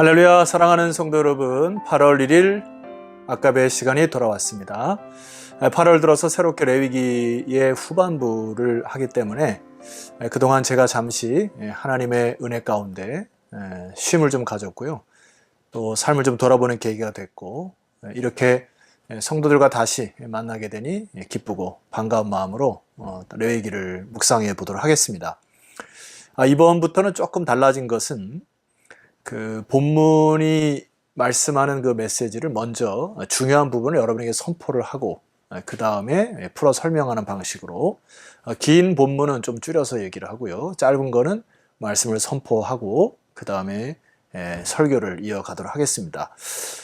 할렐루야 사랑하는 성도 여러분. 8월 1일 아까의 시간이 돌아왔습니다. 8월 들어서 새롭게 레위기의 후반부를 하기 때문에 그동안 제가 잠시 하나님의 은혜 가운데 쉼을 좀 가졌고요. 또 삶을 좀 돌아보는 계기가 됐고 이렇게 성도들과 다시 만나게 되니 기쁘고 반가운 마음으로 어, 레위기를 묵상해 보도록 하겠습니다. 아, 이번부터는 조금 달라진 것은 그 본문이 말씀하는 그 메시지를 먼저 중요한 부분을 여러분에게 선포를 하고 그 다음에 풀어 설명하는 방식으로 긴 본문은 좀 줄여서 얘기를 하고요. 짧은 거는 말씀을 선포하고 그 다음에 설교를 이어가도록 하겠습니다.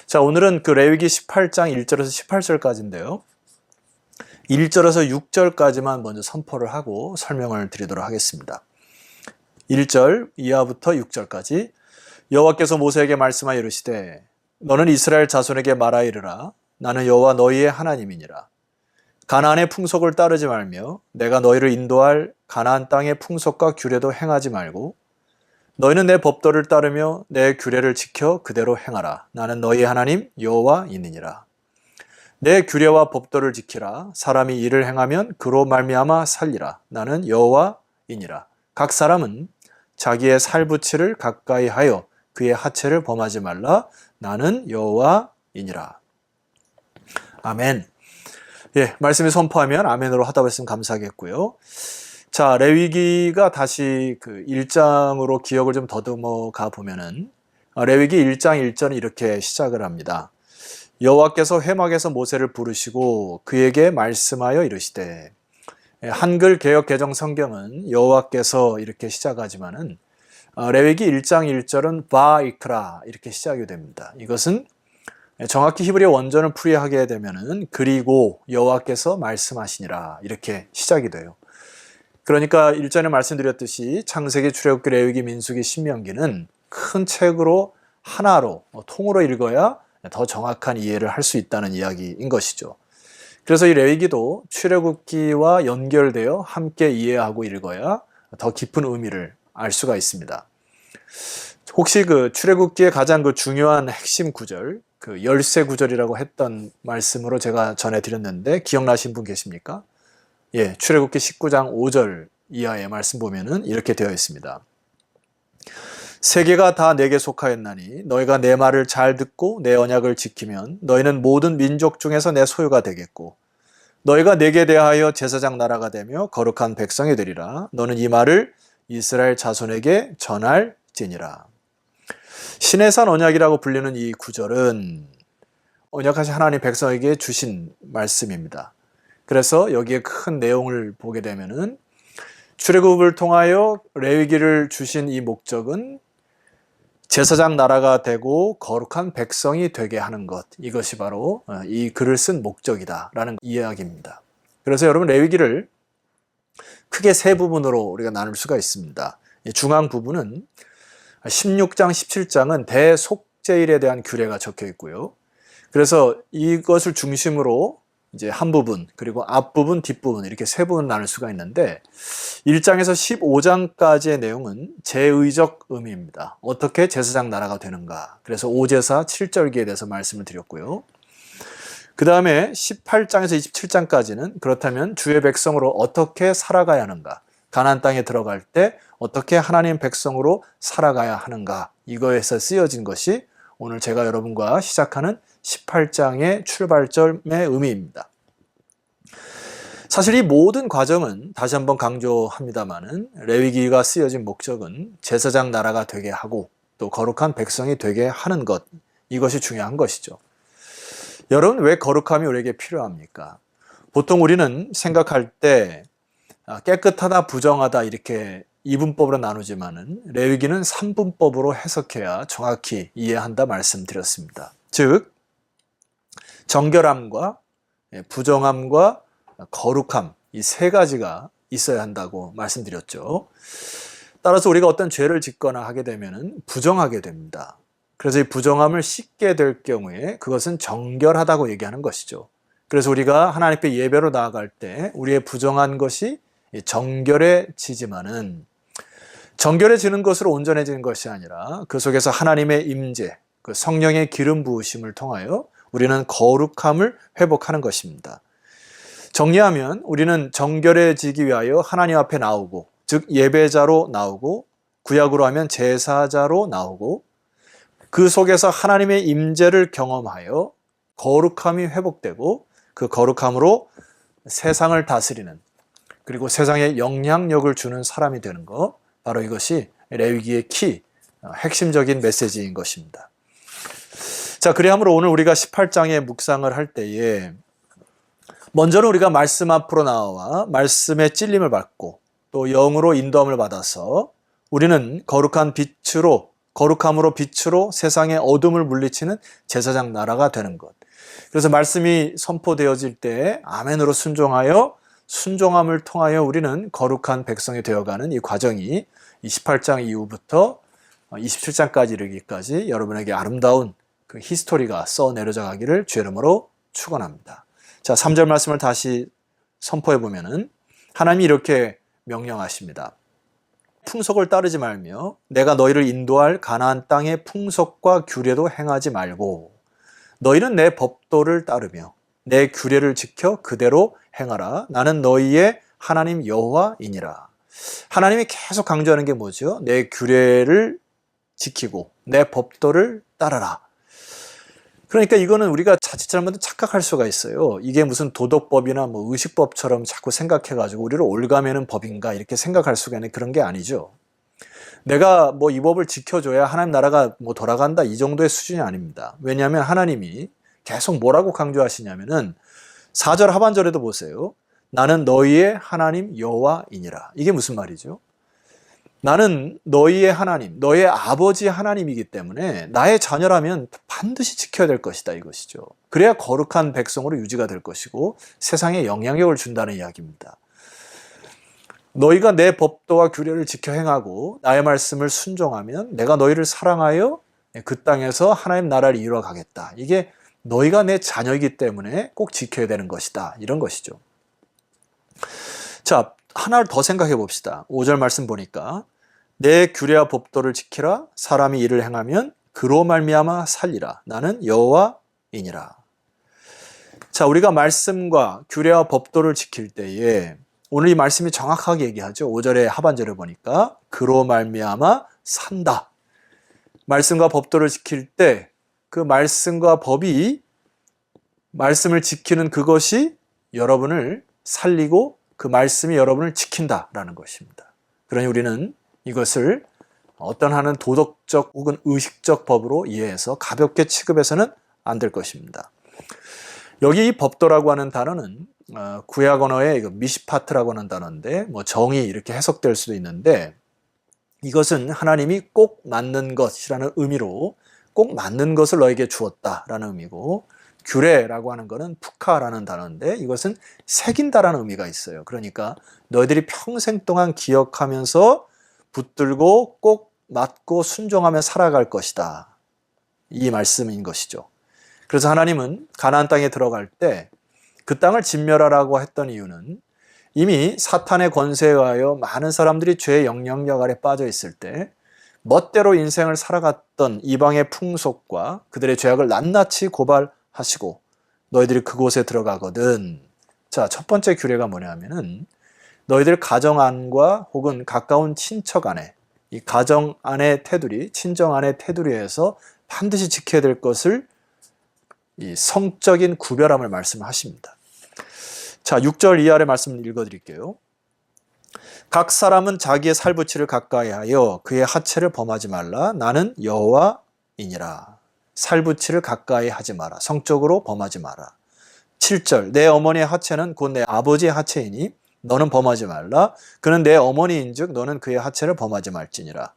자, 오늘은 그 레위기 18장 1절에서 18절까지인데요. 1절에서 6절까지만 먼저 선포를 하고 설명을 드리도록 하겠습니다. 1절 이하부터 6절까지 여호와께서 모세에게 말씀하여 이르시되 너는 이스라엘 자손에게 말하 이르라. 나는 여호와 너희의 하나님이니라. 가나안의 풍속을 따르지 말며 내가 너희를 인도할 가나안 땅의 풍속과 규례도 행하지 말고 너희는 내 법도를 따르며 내 규례를 지켜 그대로 행하라. 나는 너희 하나님 여호와이니라. 내 규례와 법도를 지키라. 사람이 이를 행하면 그로 말미암아 살리라. 나는 여호와이니라. 각 사람은 자기의 살부치를 가까이 하여 그의 하체를 범하지 말라. 나는 여호와이니라. 아멘. 예, 말씀이 선포하면 아멘으로 하다 보으면 감사하겠고요. 자, 레위기가 다시 그 1장으로 기억을 좀 더듬어 가 보면은 어, 레위기 1장 1절은 이렇게 시작을 합니다. 여호와께서 회막에서 모세를 부르시고 그에게 말씀하여 이르시되 예, 한글 개역 개정 성경은 여호와께서 이렇게 시작하지만은 어, 레위기 1장 1절은 바이크라 이렇게 시작이 됩니다. 이것은 정확히 히브리어 원전을 풀이하게 되면은 그리고 여호와께서 말씀하시니라 이렇게 시작이 돼요. 그러니까 일전에 말씀드렸듯이 창세기, 출애굽기, 레위기, 민수기, 신명기는 큰 책으로 하나로 어, 통으로 읽어야 더 정확한 이해를 할 수 있다는 이야기인 것이죠. 그래서 이 레위기도 출애굽기와 연결되어 함께 이해하고 읽어야 더 깊은 의미를 알 수가 있습니다. 혹시 그 출애굽기의 가장 그 중요한 핵심 구절, 그 열쇠 구절이라고 했던 말씀으로 제가 전해 드렸는데 기억나신 분 계십니까? 예, 출애굽기 19장 5절 이하의 말씀 보면은 이렇게 되어 있습니다. 세계가 다 내게 속하였나니 너희가 내 말을 잘 듣고 내 언약을 지키면 너희는 모든 민족 중에서 내 소유가 되겠고 너희가 내게 대하여 제사장 나라가 되며 거룩한 백성이 되리라 너는 이 말을 이스라엘 자손에게 전할지니라 신의 산 언약이라고 불리는 이 구절은 언약하신 하나님 백성에게 주신 말씀입니다. 그래서 여기에 큰 내용을 보게 되면은 출애굽을 통하여 레위기를 주신 이 목적은 제사장 나라가 되고 거룩한 백성이 되게 하는 것 이것이 바로 어, 이 글을 쓴 목적이다라는 이야기입니다. 그래서 여러분 레위기를 크게 세 부분으로 우리가 나눌 수가 있습니다. 중앙 부분은 16장, 17장은 대속제일에 대한 규례가 적혀 있고요. 그래서 이것을 중심으로 이제 한 부분, 그리고 앞부분, 뒷부분 이렇게 세 부분 나눌 수가 있는데 1장에서 15장까지의 내용은 제의적 의미입니다. 어떻게 제사장 나라가 되는가. 그래서 오제사 7절기에 대해서 말씀을 드렸고요. 그 다음에 18장에서 27장까지는 그렇다면 주의 백성으로 어떻게 살아가야 하는가. 가나안 땅에 들어갈 때 어떻게 하나님 백성으로 살아가야 하는가. 이거에서 쓰여진 것이 오늘 제가 여러분과 시작하는 18장의 출발점의 의미입니다. 사실 이 모든 과정은 다시 한번 강조합니다마는 레위기가 쓰여진 목적은 제사장 나라가 되게 하고 또 거룩한 백성이 되게 하는 것 이것이 중요한 것이죠. 여러분 왜 거룩함이 우리에게 필요합니까? 보통 우리는 생각할 때 아, 깨끗하다 부정하다 이렇게 이분법으로 나누지만은 레위기는 3분법으로 해석해야 정확히 이해한다 말씀드렸습니다. 즉 정결함과 예, 부정함과 거룩함 이 세 가지가 있어야 한다고 말씀드렸죠. 따라서 우리가 어떤 죄를 짓거나 하게 되면 부정하게 됩니다. 그래서 이 부정함을 씻게 될 경우에 그것은 정결하다고 얘기하는 것이죠. 그래서 우리가 하나님께 예배로 나아갈 때 우리의 부정한 것이 정결해지지만은 정결해지는 것으로 온전해지는 것이 아니라 그 속에서 하나님의 임재, 그 성령의 기름 부으심을 통하여 우리는 거룩함을 회복하는 것입니다. 정리하면 우리는 정결해지기 위하여 하나님 앞에 나오고 즉 예배자로 나오고 구약으로 하면 제사자로 나오고 그 속에서 하나님의 임재를 경험하여 거룩함이 회복되고 그 거룩함으로 세상을 다스리는 그리고 세상에 영향력을 주는 사람이 되는 것 바로 이것이 레위기의 키 어, 핵심적인 메시지인 것입니다. 자, 그리함으로 오늘 우리가 18장의 묵상을 할 때에 먼저는 우리가 말씀 앞으로 나와 말씀의 찔림을 받고 또 영으로 인도함을 받아서 우리는 거룩한 빛으로 거룩함으로 빛으로 세상의 어둠을 물리치는 제사장 나라가 되는 것. 그래서 말씀이 선포되어질 때 아멘으로 순종하여 순종함을 통하여 우리는 거룩한 백성이 되어가는 이 과정이 28장 이후부터 27장까지 이르기까지 여러분에게 아름다운 그 히스토리가 써 내려져 가기를 주의 이름으로 축원합니다. 자, 3절 말씀을 다시 선포해 보면은 하나님이 이렇게 명령하십니다. 풍속을 따르지 말며 내가 너희를 인도할 가나안 땅의 풍속과 규례도 행하지 말고 너희는 내 법도를 따르며 내 규례를 지켜 그대로 행하라. 나는 너희의 하나님 여호와이니라. 하나님이 계속 강조하는 게 뭐죠? 내 규례를 지키고 내 법도를 따르라. 그러니까 이거는 우리가 자칫 잘못은 착각할 수가 있어요. 이게 무슨 도덕법이나 뭐 의식법처럼 자꾸 생각해가지고 우리를 올가매는 법인가 이렇게 생각할 수가 있는 그런 게 아니죠. 내가 뭐 이 법을 지켜줘야 하나님 나라가 뭐 돌아간다 이 정도의 수준이 아닙니다. 왜냐하면 하나님이 계속 뭐라고 강조하시냐면은 4절 하반절에도 보세요. 나는 너희의 하나님 여호와이니라. 이게 무슨 말이죠? 나는 너희의 하나님, 너의 아버지 하나님이기 때문에 나의 자녀라면 반드시 지켜야 될 것이다 이것이죠. 그래야 거룩한 백성으로 유지가 될 것이고 세상에 영향력을 준다는 이야기입니다. 너희가 내 법도와 규례를 지켜 행하고 나의 말씀을 순종하면 내가 너희를 사랑하여 그 땅에서 하나님 나라를 이루어 가겠다. 이게 너희가 내 자녀이기 때문에 꼭 지켜야 되는 것이다. 이런 것이죠. 자, 하나를 더 생각해 봅시다. 5절 말씀 보니까 내 규례와 법도를 지키라 사람이 이를 행하면 그로 말미암아 살리라 나는 여호와이니라. 자, 우리가 말씀과 규례와 법도를 지킬 때에 오늘 이 말씀이 정확하게 얘기하죠. 5절의 하반절에 보니까 그로 말미암아 산다. 말씀과 법도를 지킬 때 그 말씀과 법이 말씀을 지키는 그것이 여러분을 살리고 그 말씀이 여러분을 지킨다라는 것입니다. 그러니 우리는 이것을 어떤 하는 도덕적 혹은 의식적 법으로 이해해서 가볍게 취급해서는 안 될 것입니다. 여기 이 법도라고 하는 단어는 어, 구약 언어의 미시파트라고 하는 단어인데 뭐 정의 이렇게 해석될 수도 있는데 이것은 하나님이 꼭 맞는 것이라는 의미로 꼭 맞는 것을 너에게 주었다라는 의미고 규례라고 하는 것은 푸카라는 단어인데 이것은 새긴다라는 의미가 있어요. 그러니까 너희들이 평생 동안 기억하면서 붙들고 꼭 맞고 순종하며 살아갈 것이다. 이 말씀인 것이죠. 그래서 하나님은 가나안 땅에 들어갈 때 그 땅을 진멸하라고 했던 이유는 이미 사탄의 권세에 의하여 많은 사람들이 죄의 영향력 아래 빠져 있을 때 멋대로 인생을 살아갔던 이방의 풍속과 그들의 죄악을 낱낱이 고발하시고 너희들이 그곳에 들어가거든. 자, 첫 번째 규례가 뭐냐면은 너희들 가정 안과 혹은 가까운 친척 안에 이 가정 안의 테두리, 친정 안의 테두리에서 반드시 지켜야 될 것을 이 성적인 구별함을 말씀하십니다. 자, 6절 이하의 말씀을 읽어 드릴게요. 각 사람은 자기의 살부치를 가까이 하여 그의 하체를 범하지 말라. 나는 여호와이니라. 살부치를 가까이 하지 마라. 성적으로 범하지 마라. 7절 내 어머니의 하체는 곧 내 아버지의 하체이니 너는 범하지 말라. 그는 내 어머니인즉 너는 그의 하체를 범하지 말지니라.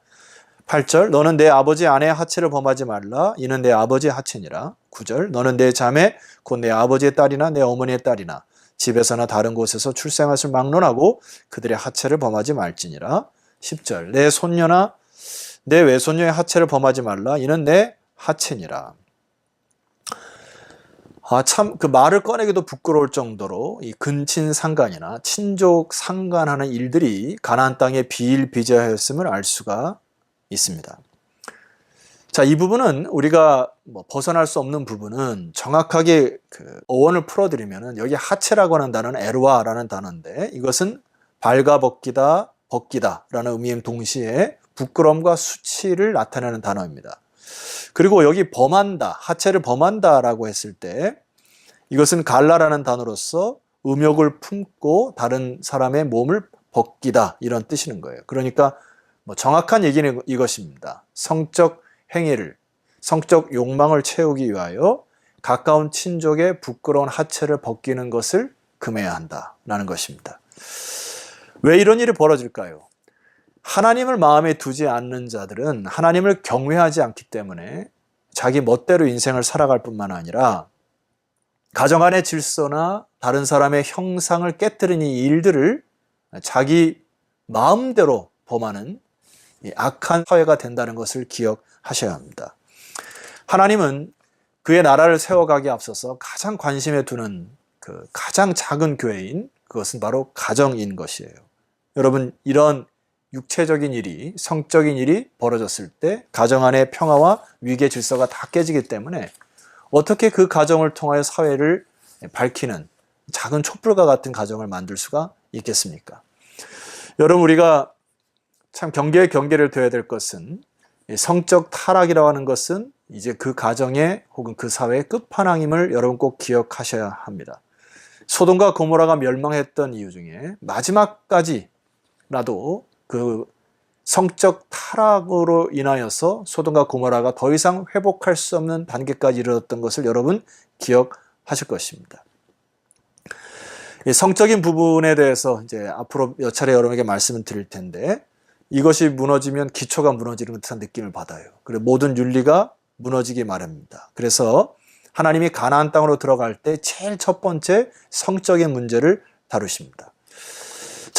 8절 너는 내 아버지 아내의 하체를 범하지 말라. 이는 내 아버지의 하체니라. 9절 너는 내 자매 곧 내 아버지의 딸이나 내 어머니의 딸이나 집에서나 다른 곳에서 출생할을 막론하고 그들의 하체를 범하지 말지니라. 10절 내 손녀나 내 외손녀의 하체를 범하지 말라. 이는 내 하체니라. 아, 참, 그 말을 꺼내기도 부끄러울 정도로 이 근친 상간이나 친족 상간하는 일들이 가나안 땅에 비일비재하였음을 알 수가 있습니다. 자, 이 부분은 우리가 뭐 벗어날 수 없는 부분은 정확하게 그 어원을 풀어드리면은 여기 하체라고 하는 단어는 에르와라는 단어인데 이것은 발가벗기다, 벗기다라는 의미인 동시에 부끄럼과 수치를 나타내는 단어입니다. 그리고 여기 범한다, 하체를 범한다라고 했을 때 이것은 갈라라는 단어로서 음욕을 품고 다른 사람의 몸을 벗기다 이런 뜻이는 거예요. 그러니까 뭐 정확한 얘기는 이것입니다. 성적 행위를 성적 욕망을 채우기 위하여 가까운 친족의 부끄러운 하체를 벗기는 것을 금해야 한다라는 것입니다. 왜 이런 일이 벌어질까요? 하나님을 마음에 두지 않는 자들은 하나님을 경외하지 않기 때문에 자기 멋대로 인생을 살아갈 뿐만 아니라 가정 안의 질서나 다른 사람의 형상을 깨뜨리는 이 일들을 자기 마음대로 범하는 악한 사회가 된다는 것을 기억하셔야 합니다. 하나님은 그의 나라를 세워가기에 앞서서 가장 관심에 두는 그 가장 작은 교회인 그것은 바로 가정인 것이에요. 여러분 이런 육체적인 일이 성적인 일이 벌어졌을 때 가정 안의 평화와 위계 질서가 다 깨지기 때문에 어떻게 그 가정을 통하여 사회를 밝히는 작은 촛불과 같은 가정을 만들 수가 있겠습니까? 여러분 우리가 참 경계에 경계를 둬야 될 것은 성적 타락이라고 하는 것은 이제 그 가정의 혹은 그 사회의 끝판왕임을 여러분 꼭 기억하셔야 합니다. 소돔과 고모라가 멸망했던 이유 중에 마지막까지라도 그 성적 타락으로 인하여서 소돔과 고모라가 더 이상 회복할 수 없는 단계까지 이르렀던 것을 여러분 기억하실 것입니다. 성적인 부분에 대해서 이제 앞으로 몇 차례 여러분에게 말씀을 드릴 텐데 이것이 무너지면 기초가 무너지는 듯한 느낌을 받아요. 그리고 모든 윤리가 무너지기 마련입니다. 그래서 하나님이 가나안 땅으로 들어갈 때 제일 첫 번째 성적인 문제를 다루십니다.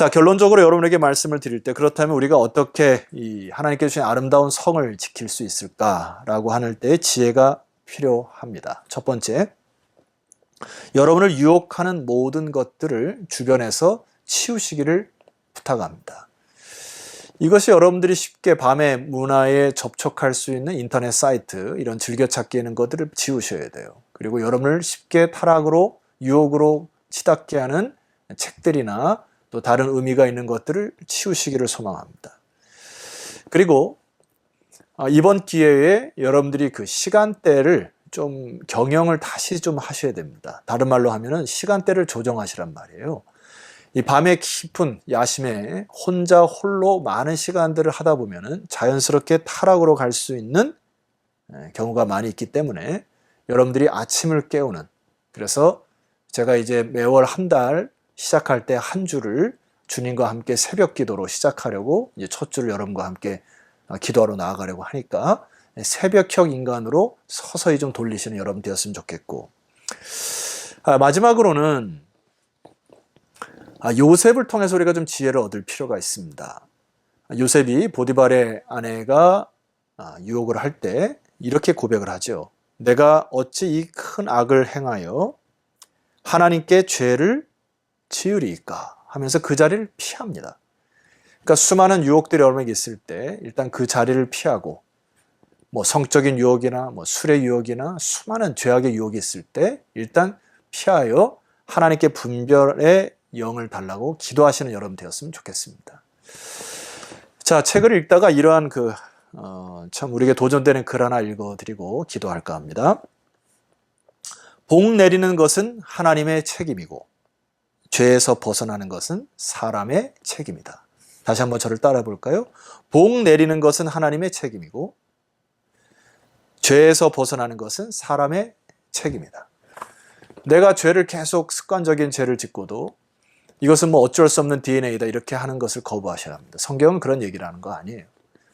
자, 결론적으로 여러분에게 말씀을 드릴 때 그렇다면 우리가 어떻게 이 하나님께 주신 아름다운 성을 지킬 수 있을까라고 하는 때 지혜가 필요합니다. 첫 번째, 여러분을 유혹하는 모든 것들을 주변에서 치우시기를 부탁합니다. 이것이 여러분들이 쉽게 밤에 문화에 접촉할 수 있는 인터넷 사이트, 이런 즐겨찾기 있는 것들을 지우셔야 돼요. 그리고 여러분을 쉽게 타락으로, 유혹으로 치닫게 하는 책들이나 또 다른 의미가 있는 것들을 치우시기를 소망합니다. 그리고 아, 이번 기회에 여러분들이 그 시간대를 좀 경영을 다시 좀 하셔야 됩니다. 다른 말로 하면은 시간대를 조정하시란 말이에요. 이 밤의 깊은 야심에 혼자 홀로 많은 시간들을 하다 보면은 자연스럽게 타락으로 갈 수 있는 경우가 많이 있기 때문에 여러분들이 아침을 깨우는 그래서 제가 이제 매월 한 달 시작할 때 한 주를 주님과 함께 새벽 기도로 시작하려고 이제 첫 주를 여러분과 함께 어, 기도하러 나아가려고 하니까 새벽형 인간으로 서서히 좀 돌리시는 여러분 되었으면 좋겠고 아, 마지막으로는 아, 요셉을 통해서 우리가 좀 지혜를 얻을 필요가 있습니다. 요셉이 보디발의 아내가 아, 유혹을 할 때 이렇게 고백을 하죠. 내가 어찌 이 큰 악을 행하여 하나님께 죄를 지으리까 하면서 그 자리를 피합니다. 그러니까 수많은 유혹들이 여러분에게 있을 때 일단 그 자리를 피하고 뭐 성적인 유혹이나 뭐 술의 유혹이나 수많은 죄악의 유혹이 있을 때 일단 피하여 하나님께 분별의 영을 달라고 기도하시는 여러분 되었으면 좋겠습니다. 자, 책을 읽다가 이러한 그, 어, 참 우리에게 도전되는 글 하나 읽어드리고 기도할까 합니다. 복 내리는 것은 하나님의 책임이고, 죄에서 벗어나는 것은 사람의 책임이다. 다시 한번 저를 따라 볼까요? 복 내리는 것은 하나님의 책임이고, 죄에서 벗어나는 것은 사람의 책임이다. 내가 죄를 계속 습관적인 죄를 짓고도 이것은 뭐 어쩔 수 없는 DNA다 이렇게 하는 것을 거부하셔야 합니다. 성경은 그런 얘기를 하는 거 아니에요.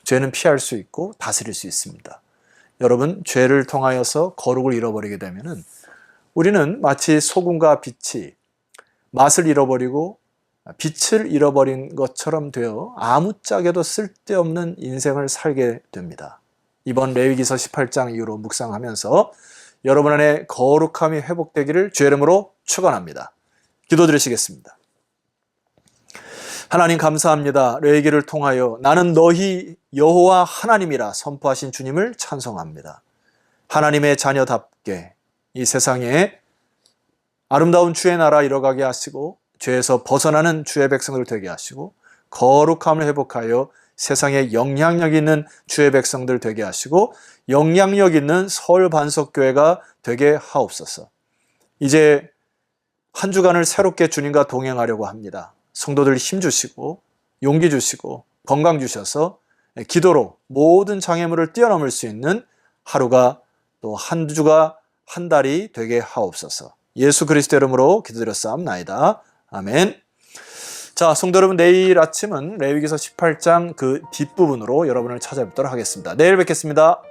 죄는 피할 수 있고 다스릴 수 있습니다. 여러분 죄를 통하여서 거룩을 잃어버리게 되면은 우리는 마치 소금과 빛이 맛을 잃어버리고 빛을 잃어버린 것처럼 되어 아무짝에도 쓸데없는 인생을 살게 됩니다. 이번 레위기서 18장 이후로 묵상하면서 여러분 안에 거룩함이 회복되기를 주의 이름으로 축원합니다. 기도드리시겠습니다. 하나님 감사합니다. 레이기를 통하여 나는 너희 여호와 하나님이라 선포하신 주님을 찬송합니다. 하나님의 자녀답게 이 세상에 아름다운 주의 나라 이뤄가게 하시고 죄에서 벗어나는 주의 백성들 되게 하시고 거룩함을 회복하여 세상에 영향력 있는 주의 백성들 되게 하시고 영향력 있는 서울 반석교회가 되게 하옵소서. 이제 한 주간을 새롭게 주님과 동행하려고 합니다. 성도들 힘 주시고 용기 주시고 건강 주셔서 기도로 모든 장애물을 뛰어넘을 수 있는 하루가 또 한 주가 한 달이 되게 하옵소서. 예수 그리스도 이름으로 기도드렸사옵나이다. 아멘. 자, 성도 여러분 내일 아침은 레위기서 18장 그 뒷부분으로 여러분을 찾아뵙도록 하겠습니다. 내일 뵙겠습니다.